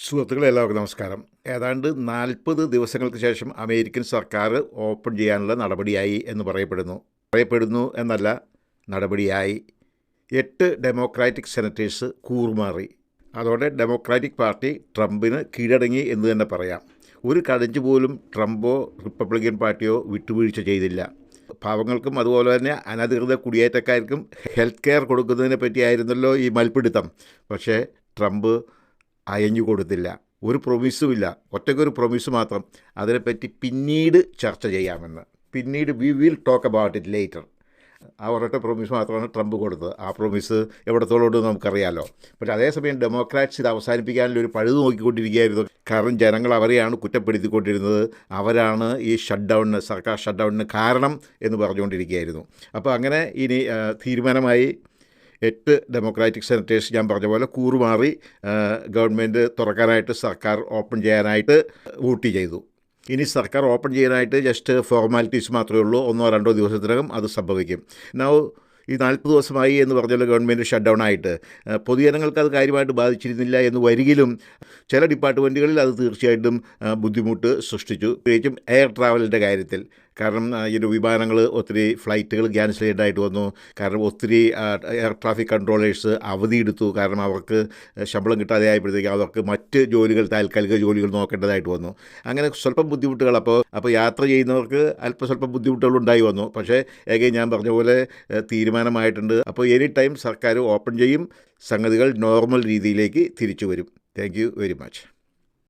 സുഹൃത്തുക്കളെ എല്ലാവർക്കും നമസ്കാരം. ഏതാണ്ട് നാൽപ്പത് ദിവസങ്ങൾക്ക് ശേഷം അമേരിക്കൻ സർക്കാർ ഓപ്പൺ ചെയ്യാനുള്ള നടപടിയായി എന്ന് പറയപ്പെടുന്നു. പറയപ്പെടുന്നു എന്നല്ല നടപടിയായി. എട്ട് ഡെമോക്രാറ്റിക് സെനറ്റേഴ്സ് കൂറുമാറി. അതോടെ ഡെമോക്രാറ്റിക് പാർട്ടി ട്രംപിന് കീഴടങ്ങി എന്ന് തന്നെ പറയാം. ഒരു കടഞ്ചു പോലും ട്രംപോ റിപ്പബ്ലിക്കൻ പാർട്ടിയോ വിട്ടുവീഴ്ച ചെയ്തില്ല. പാവങ്ങൾക്കും അതുപോലെ തന്നെ അനധികൃത കുടിയേറ്റക്കാർക്കും ഹെൽത്ത് കെയർ കൊടുക്കുന്നതിനെ പറ്റിയായിരുന്നല്ലോ ഈ മൽപ്പിടുത്തം പക്ഷേ ട്രംപ് അയഞ്ഞു കൊടുത്തില്ല. ഒരു പ്രൊമിസുമില്ല ഒറ്റയ്ക്കൊരു പ്രൊമിസ് മാത്രം. അതിനെപ്പറ്റി പിന്നീട് ചർച്ച ചെയ്യാമെന്ന്. പിന്നീട് we will talk about it later ആ ഒരൊറ്റ പ്രൊമിസ് മാത്രമാണ് ട്രംപ് കൊടുത്തത്. ആ പ്രൊമിസ് എവിടത്തോളം നമുക്കറിയാലോ. പക്ഷേ അതേസമയം ഡെമോക്രാറ്റ്സ് ഇത് അവസാനിപ്പിക്കാനുള്ള ഒരു പഴുത് നോക്കിക്കൊണ്ടിരിക്കുകയായിരുന്നു. കാരണം ജനങ്ങൾ അവരെയാണ് കുറ്റപ്പെടുത്തിക്കൊണ്ടിരുന്നത്. അവരാണ് ഈ ഷട്ട് ഡൗണിന് സർക്കാർ ഷട്ട് ഡൗണിന് കാരണം എന്ന് പറഞ്ഞുകൊണ്ടിരിക്കുകയായിരുന്നു. അപ്പോൾ അങ്ങനെ ഇനി തീരുമാനമായി എട്ട് ഡെമോക്രാറ്റിക് സെനറ്റേഴ്സ് ഞാൻ പറഞ്ഞ പോലെ കൂറുമാറി ഗവൺമെന്റ് തുറക്കാനായിട്ട് സർക്കാർ ഓപ്പൺ ചെയ്യാനായിട്ട് വോട്ട് ചെയ്തു. ഇനി സർക്കാർ ഓപ്പൺ ചെയ്യാനായിട്ട് ജസ്റ്റ് ഫോർമാലിറ്റീസ് മാത്രമേ ഉള്ളൂ. ഒന്നോ രണ്ടോ ദിവസത്തിനകം അത് സംഭവിക്കും. നൗ ഈ നാൽപ്പത് ദിവസമായി എന്ന് പറഞ്ഞാൽ ഗവൺമെന്റ് ഷട്ട് ഡൗൺ ആയിട്ട് പൊതുജനങ്ങൾക്ക് അത് കാര്യമായിട്ട് ബാധിച്ചിരുന്നില്ല എന്ന് വരികിലും ചില ഡിപ്പാർട്ട്മെന്റുകളിൽ അത് തീർച്ചയായിട്ടും ബുദ്ധിമുട്ട് സൃഷ്ടിച്ചു. പ്രത്യേകിച്ചും എയർ ട്രാവലിന്റെ കാര്യത്തിൽ. കാരണം ഇതിന്റെ വിമാനങ്ങൾ ഒത്തിരി ഫ്ലൈറ്റുകൾ ക്യാൻസൽ ചെയ്യേണ്ടതായിട്ട് വന്നു. കാരണം ഒത്തിരി എയർ ട്രാഫിക് കൺട്രോളേഴ്സ് അവധിയെടുത്തു. കാരണം അവർക്ക് ശമ്പളം കിട്ടാതെ ആയപ്പോഴത്തേക്ക് അവർക്ക് മറ്റ് ജോലികൾ താൽക്കാലിക ജോലികൾ നോക്കേണ്ടതായിട്ട് വന്നു. അങ്ങനെ സ്വല്പം ബുദ്ധിമുട്ടുകൾ അപ്പോൾ അപ്പോൾ യാത്ര ചെയ്യുന്നവർക്ക് അല്പം സ്വല്പം ബുദ്ധിമുട്ടുകൾ ഉണ്ടായി വന്നു. പക്ഷേ ഏകെ ഞാൻ പറഞ്ഞ പോലെ തീരുമാനമായിട്ടുണ്ട്. അപ്പോൾ എനി ടൈം സർക്കാർ ഓപ്പൺ ചെയ്യും സംഗതികൾ നോർമൽ രീതിയിലേക്ക് തിരിച്ചു വരും. Thank very much.